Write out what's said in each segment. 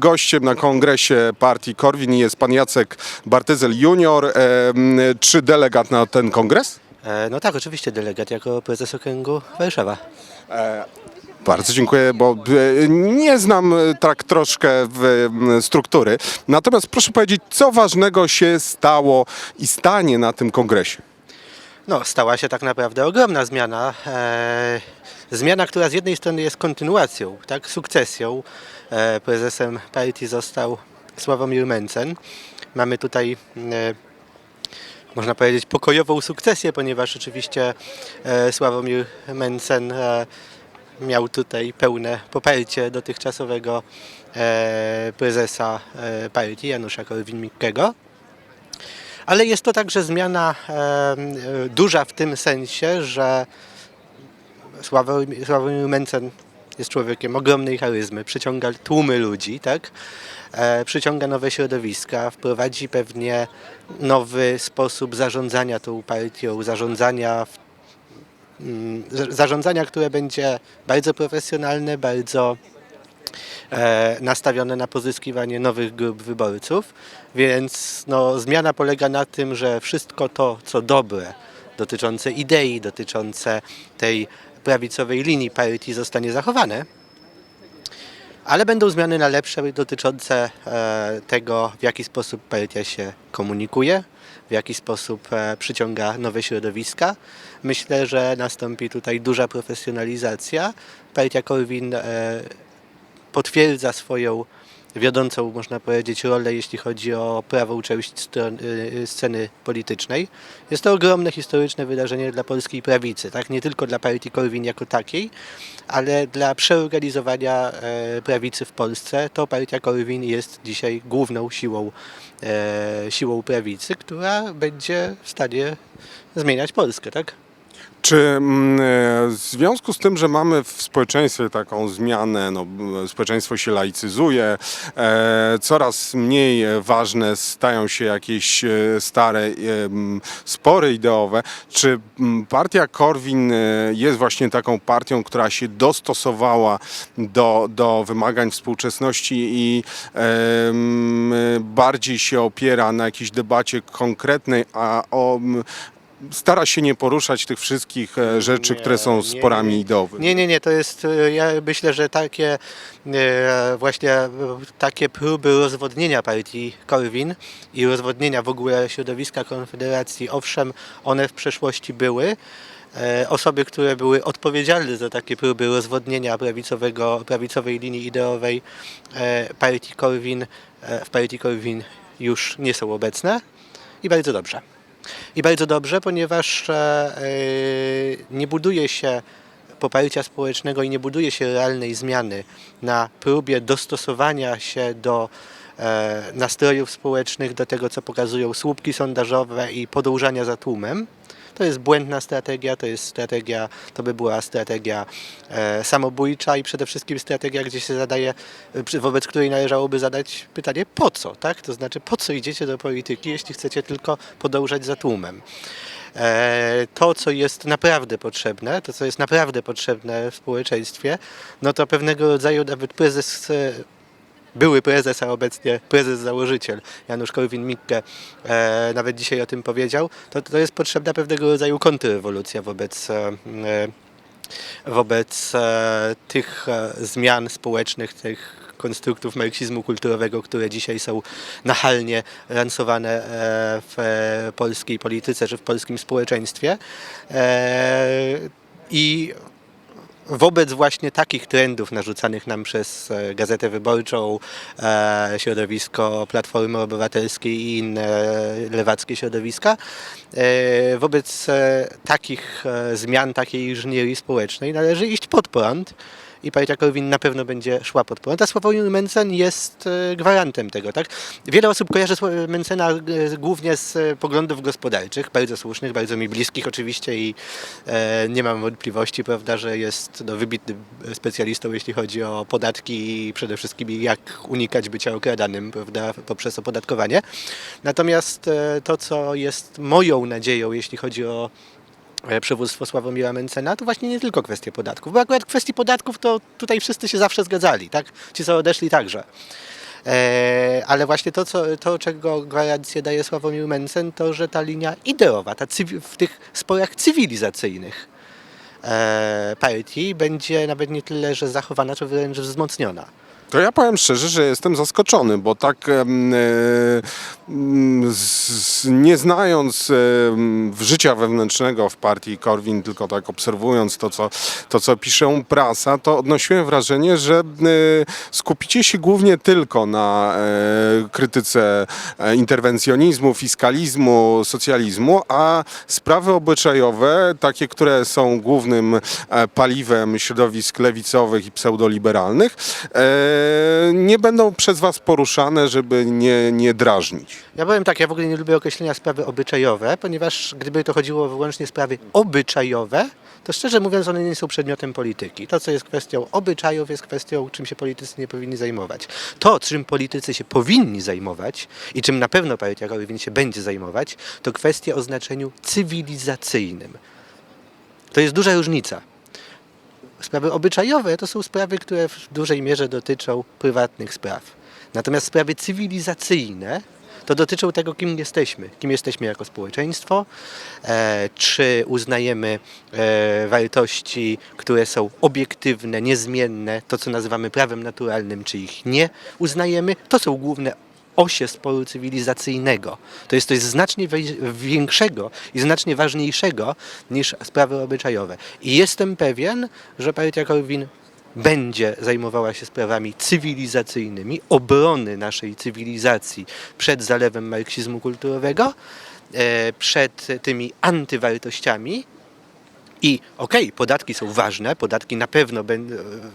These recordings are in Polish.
gościem na kongresie partii Korwin jest pan Jacek Bartyzel junior. E, Czy delegat na ten kongres? E, No tak, oczywiście delegat jako prezes okręgu Warszawa. Bardzo dziękuję, bo e, nie znam e, tak troszkę w, struktury. Natomiast proszę powiedzieć, co ważnego się stało i stanie na tym kongresie? No, stała się tak naprawdę ogromna zmiana. E, zmiana, która z jednej strony jest kontynuacją, tak, sukcesją. E, prezesem partii został Sławomir Mencen. Mamy tutaj, e, można powiedzieć, pokojową sukcesję, ponieważ oczywiście e, Sławomir Mencen miał tutaj pełne poparcie dotychczasowego prezesa partii Janusza Korwin-Mikkego. Ale jest to także zmiana duża w tym sensie, że Sławomir Sławomir Mencen jest człowiekiem ogromnej charyzmy, przyciąga tłumy ludzi, tak? E, przyciąga nowe środowiska, wprowadzi pewnie nowy sposób zarządzania tą partią, zarządzania, mm, za- zarządzania, które będzie bardzo profesjonalne, bardzo e, nastawione na pozyskiwanie nowych grup wyborców, więc no, zmiana polega na tym, że wszystko to, co dobre, dotyczące idei, dotyczące tej prawicowej linii partii zostanie zachowane, ale będą zmiany na lepsze dotyczące e, tego, w jaki sposób partia się komunikuje, w jaki sposób e, przyciąga nowe środowiska. Myślę, że nastąpi tutaj duża profesjonalizacja. Partia Korwin e, potwierdza swoją wiodącą, można powiedzieć, rolę, jeśli chodzi o prawą część stron, y, sceny politycznej. Jest to ogromne historyczne wydarzenie dla polskiej prawicy, tak? nie tylko dla partii Korwin jako takiej, ale dla przeorganizowania e, prawicy w Polsce. To partia Korwin jest dzisiaj główną siłą, e, siłą prawicy, która będzie w stanie zmieniać Polskę. Tak? Czy mm, e, w związku z tym, że mamy w społeczeństwie taką zmianę, no, m, społeczeństwo się laicyzuje, e, coraz mniej e, ważne stają się jakieś e, stare e, spory ideowe, czy partia Korwin e, jest właśnie taką partią, która się dostosowała do, do wymagań współczesności i e, bardziej się opiera na jakiejś debacie konkretnej, a o stara się nie poruszać tych wszystkich e, rzeczy, Nie, które są sporami nie. ideowymi. Nie, nie, nie, to jest, e, ja myślę, że takie e, właśnie takie próby rozwodnienia partii Korwin i rozwodnienia w ogóle środowiska Konfederacji, owszem, one w przeszłości były. Osoby, które były odpowiedzialne za takie próby rozwodnienia prawicowego, prawicowej linii ideowej partii Korwin, w partii Korwin już nie są obecne i bardzo dobrze. I bardzo dobrze, ponieważ e, e, nie buduje się poparcia społecznego i nie buduje się realnej zmiany na próbie dostosowania się do e, nastrojów społecznych, do tego, co pokazują słupki sondażowe i podążania za tłumem. To jest błędna strategia, to jest strategia, to by była strategia e, samobójcza i przede wszystkim strategia, gdzie się zadaje, e, wobec której należałoby zadać pytanie po co, tak? To znaczy po co idziecie do polityki, jeśli chcecie tylko podążać za tłumem. E, to, co jest naprawdę potrzebne, to, co jest naprawdę potrzebne w społeczeństwie, no to pewnego rodzaju nawet prezes e, były prezes, a obecnie prezes założyciel Janusz Korwin-Mikke e, nawet dzisiaj o tym powiedział, to, to jest potrzebna pewnego rodzaju kontrrewolucja wobec, e, e, wobec e, tych e, zmian społecznych, tych konstruktów marksizmu kulturowego, które dzisiaj są nachalnie lansowane e, w e, polskiej polityce czy w polskim społeczeństwie. I wobec właśnie takich trendów narzucanych nam przez e, Gazetę Wyborczą, e, środowisko Platformy Obywatelskiej i inne lewackie środowiska, e, wobec takich zmian, takiej inżynierii społecznej należy iść pod prąd i partia Korwin na pewno będzie szła pod prąd, a Sławomir Mencen jest e, gwarantem tego. Tak? Wiele osób kojarzy Mencena e, głównie z e, poglądów gospodarczych, bardzo słusznych, bardzo mi bliskich oczywiście i nie mam wątpliwości, prawda, że jest no, wybitnym specjalistą, jeśli chodzi o podatki i przede wszystkim jak unikać bycia okradanym prawda, poprzez opodatkowanie. Natomiast to, co jest moją nadzieją, jeśli chodzi o przywództwo Sławomira Mencena, to właśnie nie tylko kwestie podatków, bo akurat kwestii podatków to tutaj wszyscy się zawsze zgadzali, tak? Ci, co odeszli także. E, ale właśnie to, co, to, czego gwarancję daje Sławomir Mencen, to, że ta linia ideowa, ta w tych sporach cywilizacyjnych e, partii będzie nawet nie tyle, że zachowana, czy wręcz wzmocniona. To ja powiem szczerze, że jestem zaskoczony, bo tak e, z, nie znając em, życia wewnętrznego w partii Korwin, tylko tak obserwując to co, to, co pisze prasa, to odnosiłem wrażenie, że e, skupicie się głównie tylko na e, krytyce e, interwencjonizmu, fiskalizmu, socjalizmu, a sprawy obyczajowe, takie, które są głównym e, paliwem środowisk lewicowych i pseudoliberalnych, e, nie będą przez Was poruszane, żeby nie, nie drażnić. Ja powiem tak, ja w ogóle nie lubię określenia sprawy obyczajowe, ponieważ gdyby to chodziło wyłącznie sprawy obyczajowe, to szczerze mówiąc one nie są przedmiotem polityki. To, co jest kwestią obyczajów, jest kwestią, czym się politycy nie powinni zajmować. To, czym politycy się powinni zajmować i czym na pewno partia Korwin się będzie zajmować, to kwestie o znaczeniu cywilizacyjnym. To jest duża różnica. Sprawy obyczajowe to są sprawy, które w dużej mierze dotyczą prywatnych spraw. Natomiast sprawy cywilizacyjne to dotyczą tego, kim jesteśmy. Kim jesteśmy jako społeczeństwo, e, czy uznajemy e, wartości, które są obiektywne, niezmienne, to co nazywamy prawem naturalnym, czy ich nie uznajemy. To są główne osie sporu cywilizacyjnego. To jest coś znacznie większego i znacznie ważniejszego niż sprawy obyczajowe. I jestem pewien, że partia Korwin będzie zajmowała się sprawami cywilizacyjnymi, obrony naszej cywilizacji przed zalewem marksizmu kulturowego, e, przed tymi antywartościami, i okej, podatki są ważne, podatki na pewno,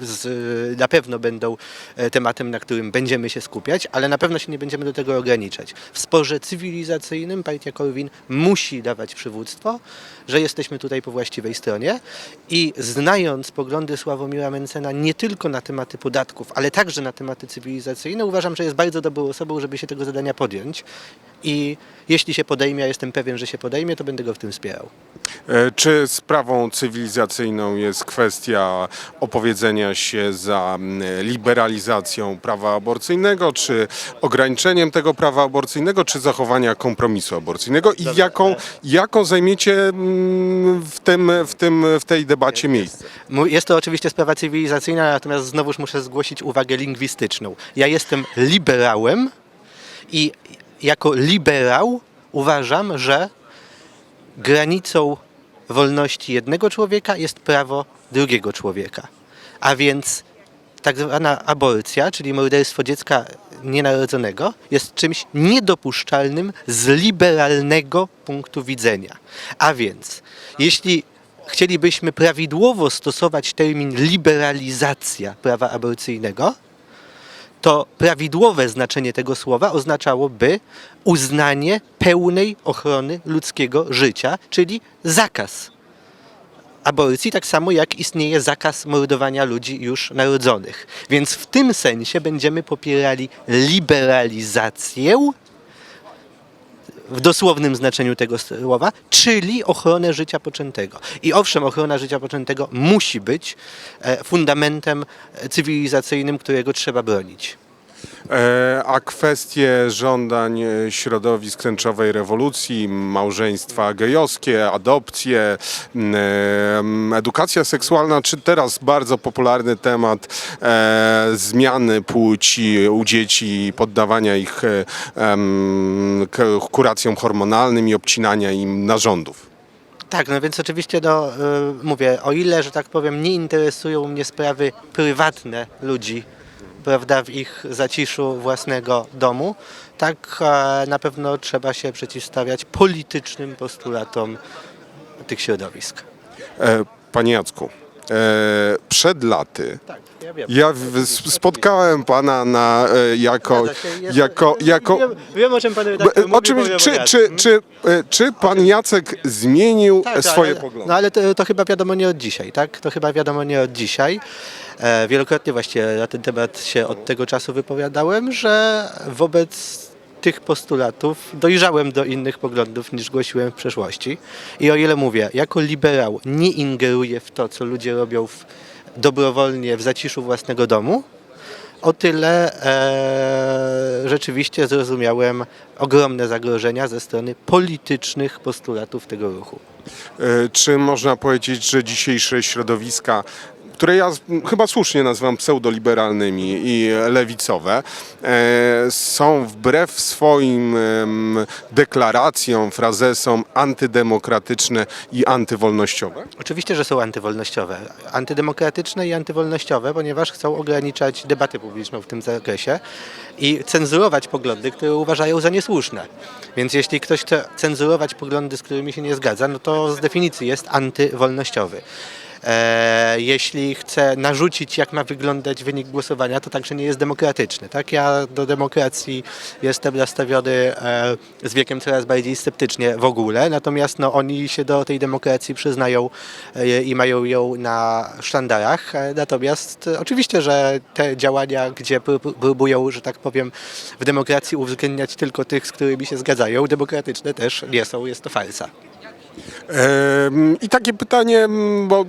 z, na pewno będą e, tematem, na którym będziemy się skupiać, ale na pewno się nie będziemy do tego ograniczać. W sporze cywilizacyjnym partia Korwin musi dawać przywództwo, że jesteśmy tutaj po właściwej stronie i znając poglądy Sławomira Mencena nie tylko na tematy podatków, ale także na tematy cywilizacyjne, uważam, że jest bardzo dobrą osobą, żeby się tego zadania podjąć i jeśli się podejmie, a jestem pewien, że się podejmie, to będę go w tym wspierał. E, Czy sprawą cywilizacyjną jest kwestia opowiedzenia się za mm, liberalizacją prawa aborcyjnego, czy ograniczeniem tego prawa aborcyjnego, czy zachowania kompromisu aborcyjnego i jaką, jaką zajmiecie mm, w, tym, w, tym, w tej debacie miejsce? Jest to oczywiście sprawa cywilizacyjna, natomiast znowuż muszę zgłosić uwagę lingwistyczną. Ja jestem liberałem i jako liberał uważam, że granicą wolności jednego człowieka jest prawo drugiego człowieka. A więc tak zwana aborcja, czyli morderstwo dziecka nienarodzonego, jest czymś niedopuszczalnym z liberalnego punktu widzenia. A więc, jeśli chcielibyśmy prawidłowo stosować termin liberalizacja prawa aborcyjnego, to prawidłowe znaczenie tego słowa oznaczałoby uznanie pełnej ochrony ludzkiego życia, czyli zakaz aborcji, tak samo jak istnieje zakaz mordowania ludzi już narodzonych. Więc w tym sensie będziemy popierali liberalizację w dosłownym znaczeniu tego słowa, czyli ochronę życia poczętego. I owszem, ochrona życia poczętego musi być e, fundamentem e, cywilizacyjnym, którego trzeba bronić. E, A kwestie żądań e, środowisk tęczowej rewolucji, małżeństwa gejowskie, adopcje, em, edukacja seksualna, czy teraz bardzo popularny temat e, zmiany płci u dzieci, poddawania ich e, kuracjom hormonalnym i obcinania im narządów. Tak, no więc oczywiście, no, mówię, o ile, że tak powiem, nie interesują mnie sprawy prywatne ludzi, prawda, w ich zaciszu własnego domu, tak na pewno trzeba się przeciwstawiać politycznym postulatom tych środowisk. E, Panie Jacku, e, przed laty Tak, ja spotkałem pana na, e, jako, jako, jako Wiem, wiem o czym pan redaktor O czym, czy, czy, czy, czy pan Jacek zmienił Tak, e, swoje poglądy? No ale to chyba wiadomo nie od dzisiaj, tak? To chyba wiadomo nie od dzisiaj. E, wielokrotnie właśnie na ten temat się od tego czasu wypowiadałem, że wobec tych postulatów dojrzałem do innych poglądów niż głosiłem w przeszłości. I o ile mówię, jako liberał nie ingeruję w to, co ludzie robią w, dobrowolnie w zaciszu własnego domu, o tyle e, rzeczywiście zrozumiałem ogromne zagrożenia ze strony politycznych postulatów tego ruchu. E, Czy można powiedzieć, że dzisiejsze środowiska, które ja chyba słusznie nazywam pseudoliberalnymi i lewicowe, e, są wbrew swoim deklaracjom, frazesom antydemokratyczne i antywolnościowe? Oczywiście, że są antywolnościowe, antydemokratyczne i antywolnościowe, ponieważ chcą ograniczać debatę publiczną w tym zakresie i cenzurować poglądy, które uważają za niesłuszne. Więc jeśli ktoś chce cenzurować poglądy, z którymi się nie zgadza, no to z definicji jest antywolnościowy. E, jeśli chce narzucić, jak ma wyglądać wynik głosowania, to także nie jest demokratyczny. Tak? Ja do demokracji jestem nastawiony e, z wiekiem coraz bardziej sceptycznie w ogóle, natomiast no, oni się do tej demokracji przyznają e, i mają ją na sztandarach. Natomiast oczywiście, że te działania, gdzie pró- próbują, że tak powiem, w demokracji uwzględniać tylko tych, z którymi się zgadzają, demokratyczne też nie są, jest to farsa. I takie pytanie, bo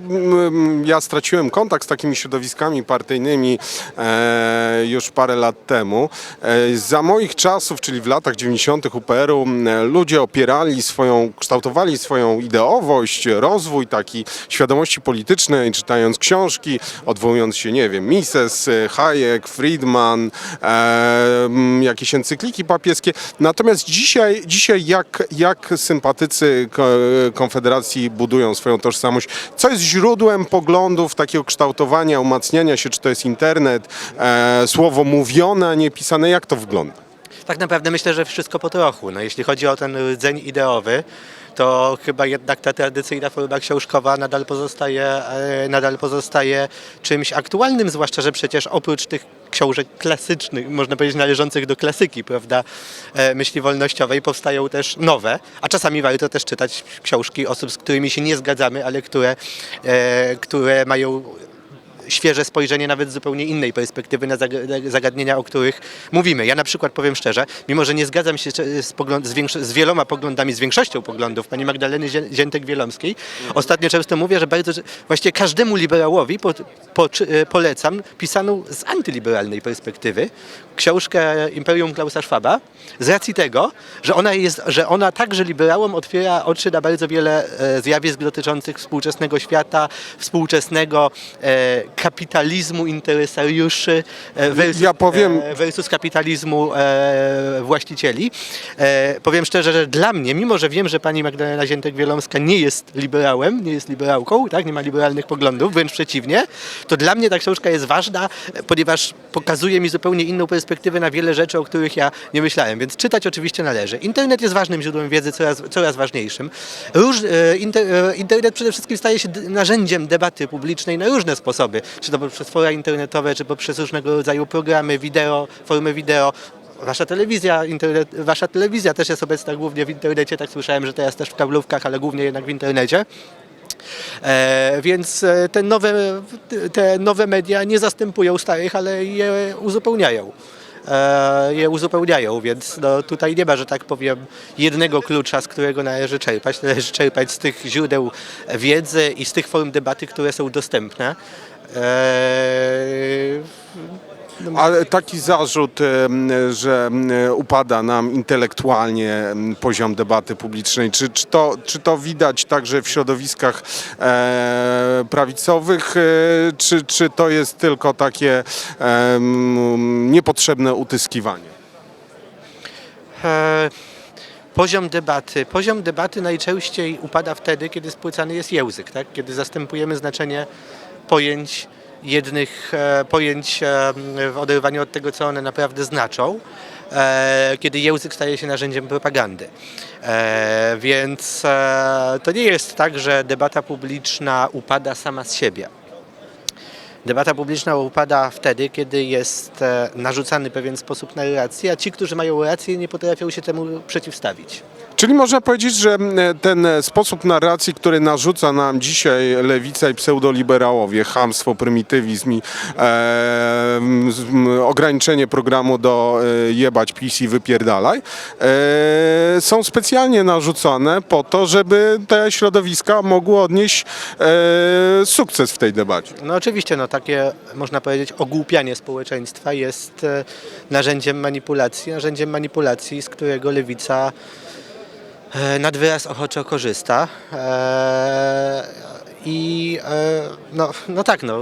ja straciłem kontakt z takimi środowiskami partyjnymi e, już parę lat temu. E, za moich czasów, czyli w latach 90. UPR-u, ludzie opierali swoją, kształtowali swoją ideowość, rozwój taki świadomości politycznej, czytając książki, odwołując się, nie wiem, Mises, Hayek, Friedman, e, jakieś encykliki papieskie. Natomiast dzisiaj, dzisiaj jak, jak sympatycy Konfederacji budują swoją tożsamość? Co jest źródłem poglądów, takiego kształtowania, umacniania się? Czy to jest internet, e, słowo mówione, a nie pisane? Jak to wygląda? Tak naprawdę myślę, że wszystko po trochu. No, jeśli chodzi o ten rdzeń ideowy, to chyba jednak ta tradycyjna forma książkowa nadal pozostaje, e, nadal pozostaje czymś aktualnym, zwłaszcza, że przecież oprócz tych książek klasycznych, można powiedzieć należących do klasyki, prawda, e, myśli wolnościowej, powstają też nowe, a czasami warto też czytać książki osób, z którymi się nie zgadzamy, ale które, e, które mają świeże spojrzenie nawet z zupełnie innej perspektywy na zag- zagadnienia, o których mówimy. Ja na przykład powiem szczerze, mimo że nie zgadzam się z, z, wieloma poglądami, z większością poglądów pani Magdaleny Zię- Ziętek-Wielomskiej, ostatnio często mówię, że bardzo, właściwie każdemu liberałowi po, po, e, polecam pisaną z antyliberalnej perspektywy książkę Imperium Klausa Schwaba z racji tego, że ona, jest, że ona także liberałom otwiera oczy na bardzo wiele e, zjawisk dotyczących współczesnego świata, współczesnego e, kapitalizmu interesariuszy e, versus, Ja powiem- e, versus kapitalizmu e, właścicieli. Powiem szczerze, że dla mnie, mimo że wiem, że pani Magdalena Ziętek-Wielomska nie jest liberałem, nie jest liberałką, tak, nie ma liberalnych poglądów, wręcz przeciwnie, to dla mnie ta książka jest ważna, ponieważ pokazuje mi zupełnie inną perspektywę na wiele rzeczy, o których ja nie myślałem, więc czytać oczywiście należy. Internet jest ważnym źródłem wiedzy, coraz, coraz ważniejszym. Róż, inter, internet przede wszystkim staje się narzędziem debaty publicznej na różne sposoby, czy to poprzez fora internetowe, czy poprzez różnego rodzaju programy, wideo, formy wideo. Wasza telewizja, internet, wasza telewizja też jest obecna głównie w internecie, tak słyszałem, że teraz też w kablówkach, ale głównie jednak w internecie. E, więc e, te nowe, te nowe media nie zastępują starych, ale je uzupełniają. E, je uzupełniają, więc no, tutaj nie ma, że tak powiem, jednego klucza, z którego należy czerpać. Należy czerpać z tych źródeł wiedzy i z tych form debaty, które są dostępne. E, Ale taki zarzut, że upada nam intelektualnie poziom debaty publicznej, czy, czy, to, czy to widać także w środowiskach e, prawicowych, e, czy, czy to jest tylko takie niepotrzebne utyskiwanie? Poziom debaty. Poziom debaty najczęściej upada wtedy, kiedy spłycany jest język, tak? kiedy zastępujemy znaczenie pojęć jednych e, pojęć e, w oderwaniu od tego, co one naprawdę znaczą, e, kiedy język staje się narzędziem propagandy. Więc to nie jest tak, że debata publiczna upada sama z siebie. Debata publiczna upada wtedy, kiedy jest narzucany pewien sposób narracji, a ci, którzy mają rację, nie potrafią się temu przeciwstawić. Czyli można powiedzieć, że m, ten e, sposób narracji, który narzuca nam dzisiaj lewica i pseudoliberałowie, chamstwo, prymitywizm i e, ograniczenie programu do e, jebać PiS i wypierdalaj, e, są specjalnie narzucone po to, żeby te środowiska mogły odnieść e, sukces w tej debacie. No oczywiście, no, takie, można powiedzieć, ogłupianie społeczeństwa jest e, narzędziem manipulacji, narzędziem manipulacji, z którego lewica nad wyraz ochoczo korzysta. E, I e, no, no tak, no,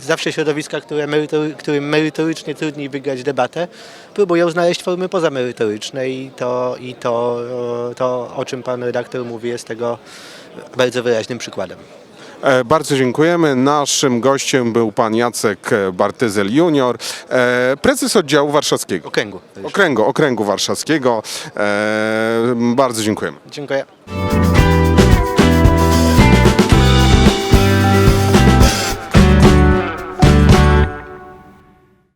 zawsze środowiska, które merytory, którym merytorycznie trudniej wygrać debatę, próbują znaleźć formy pozamerytoryczne i to, i to, e, to, o czym pan redaktor mówi, jest tego bardzo wyraźnym przykładem. E, Bardzo dziękujemy. Naszym gościem był pan Jacek Bartyzel junior, e, prezes oddziału warszawskiego. Okręgu. Okręgu, okręgu warszawskiego. E, Bardzo dziękujemy. Dziękuję.